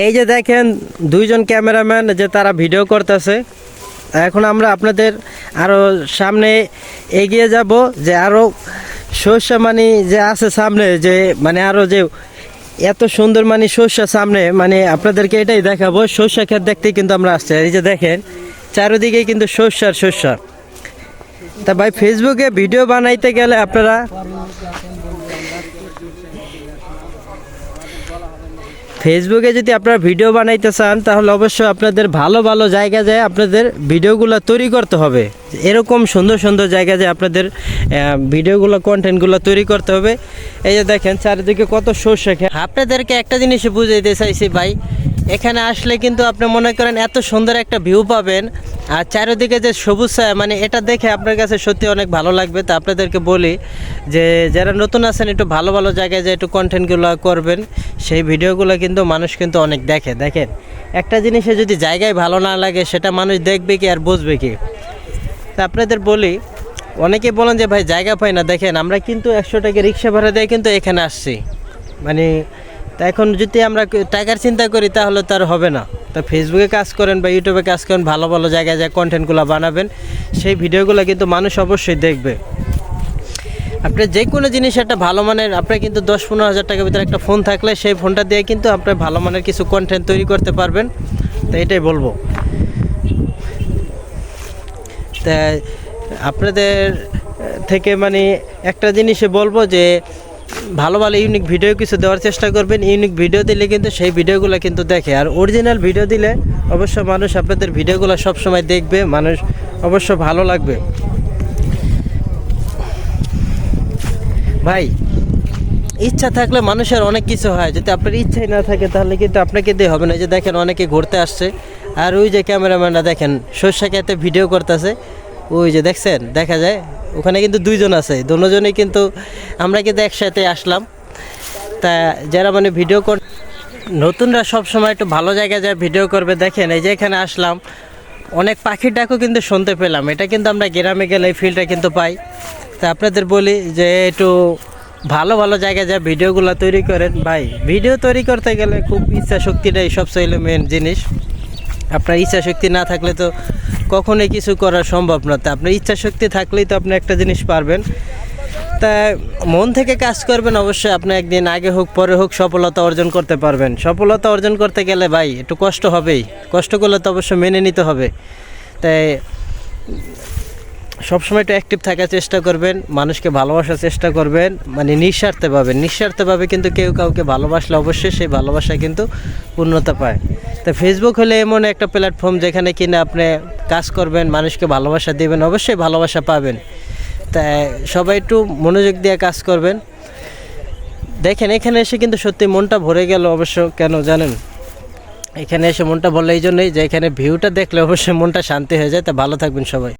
এই যে দেখেন দুইজন ক্যামেরাম্যান যে তারা ভিডিও করতেছে, এখন আমরা আপনাদের আরও সামনে এগিয়ে যাব যে আরও শস্য মানে যে আছে সামনে যে মানে আরও যে এত সুন্দর মানে শস্য সামনে মানে আপনাদেরকে এটাই দেখাবো শস্য ক্ষেত দেখতে কিন্তু আমরা আসছি। এই যে দেখেন, চারিদিকে কিন্তু আর শস্য তা ভাই ফেসবুকে ভিডিও বানাইতে গেলে আপনারা ফেসবুকে যদি আপনারা ভিডিও বানাইতে চান, তাহলে অবশ্যই আপনাদের ভালো ভালো জায়গা যায় আপনাদের ভিডিওগুলো তৈরি করতে হবে। এরকম সুন্দর সুন্দর জায়গা যায় আপনাদের ভিডিওগুলো কন্টেন্টগুলো তৈরি করতে হবে। এই যে দেখেন, চারিদিকে কত সর্ষে আপনাদেরকে একটা জিনিস বুঝাইতে চাইছি ভাই এখানে আসলে কিন্তু আপনি মনে করেন এত সুন্দর একটা ভিউ পাবেন। আর চারিদিকে যে সবুজ ছায়া মানে এটা দেখে আপনার কাছে সত্যি অনেক ভালো লাগবে। তা আপনাদেরকে বলি যে, যারা নতুন আছেন, একটু ভালো ভালো জায়গায় যে একটু কন্টেন্টগুলো করবেন, সেই ভিডিওগুলো কিন্তু মানুষ কিন্তু অনেক দেখে। দেখেন, একটা জিনিসে যদি জায়গায় ভালো না লাগে, সেটা মানুষ দেখবে কি আর বুঝবে কি? তা আপনাদের বলি, অনেকে বলেন যে, ভাই, জায়গা পাই না। দেখেন, আমরা কিন্তু একশো টাকা রিক্সা ভাড়া দিয়ে কিন্তু এখানে আসছি। মানে তা এখন যদি আমরা টাকার চিন্তা করি, তাহলে তো আর হবে না। তা ফেসবুকে কাজ করেন বা ইউটিউবে কাজ করেন, ভালো ভালো জায়গায় যা কন্টেন্টগুলো বানাবেন, সেই ভিডিওগুলো কিন্তু মানুষ অবশ্যই দেখবে। আপনি যে কোনো জিনিস একটা ভালো মানের, আপনার কিন্তু দশ পনেরো হাজার টাকার ভিতরে একটা ফোন থাকলে, সেই ফোনটা দিয়ে কিন্তু আপনি ভালো মানের কিছু কন্টেন্ট তৈরি করতে পারবেন। তো এটাই বলব। তা আপনাদের থেকে মানে একটা জিনিসে বলব যে ভালো ভালো ইউনিক ভিডিও কিছু দেওয়ার চেষ্টা করবেন। ইউনিক ভিডিও দিলে কিন্তু সেই ভিডিওগুলো কিন্তু দেখে। আর অরিজিনাল ভিডিও দিলে অবশ্য মানুষ আপনাদের ভিডিওগুলো সবসময় দেখবে, মানুষ অবশ্য ভালো লাগবে। ভাই, ইচ্ছা থাকলে মানুষের অনেক কিছু হয়। যদি আপনার ইচ্ছাই না থাকে, তাহলে কিন্তু আপনাকে দিয়ে হবে না। যে দেখেন, অনেকে ঘুরতে আসছে। আর ওই যে ক্যামেরাম্যানরা দেখেন, সর্ষে খেতে ভিডিও করতেছে। ওই যে দেখছেন, দেখা যায়, ওখানে কিন্তু দুইজন আছে দুজনেই কিন্তু আমরা কিন্তু একসাথে আসলাম। তা যারা মানে ভিডিও কর নতুনরা সব সময় একটু ভালো জায়গায় যায় ভিডিও করবে, দেখেন, এই যে এখানে আসলাম, অনেক পাখির ডাকও কিন্তু শুনতে পেলাম। এটা কিন্তু আমরা গ্রামে গেলে এই ফিলটা কিন্তু পাই। তা আপনাদের বলি যে একটু ভালো ভালো জায়গায় যা ভিডিওগুলো তৈরি করেন। ভাই, ভিডিও তৈরি করতে গেলে খুব ইচ্ছা শক্তিটাই সবচেয়ে মেন জিনিস। আপনার ইচ্ছা শক্তি না থাকলে তো কখনোই কিছু করা সম্ভব না। তা আপনার ইচ্ছা শক্তি থাকলেই তো আপনি একটা জিনিস পারবেন। তা মন থেকে কাজ করবেন, অবশ্যই আপনি একদিন আগে হোক, পরে হোক সফলতা অর্জন করতে পারবেন। সফলতা অর্জন করতে গেলে ভাই, একটু কষ্ট হবেই। কষ্ট করলে তো অবশ্যই মেনে নিতে হবে। তাই সবসময় একটু অ্যাক্টিভ থাকার চেষ্টা করবেন, মানুষকে ভালোবাসার চেষ্টা করবেন মানে নিঃস্বার্থভাবে নিঃস্বার্থভাবে কিন্তু কেউ কাউকে ভালোবাসলে অবশ্যই সেই ভালোবাসা কিন্তু পূর্ণতা পায়। তো ফেসবুক হলে এমন একটা প্ল্যাটফর্ম যেখানে কিনা আপনি কাজ করবেন, মানুষকে ভালোবাসা দেবেন, অবশ্যই ভালোবাসা পাবেন। তা সবাই একটু মনোযোগ দিয়ে কাজ করবেন। দেখেন, এখানে এসে কিন্তু সত্যি মনটা ভরে গেল অবশ্য, কেন জানেন? এখানে এসে মনটা ভরলে এই জন্যই যে এখানে ভিউটা দেখলে অবশ্যই মনটা শান্তি হয়ে যায়। তা ভালো থাকবেন সবাই।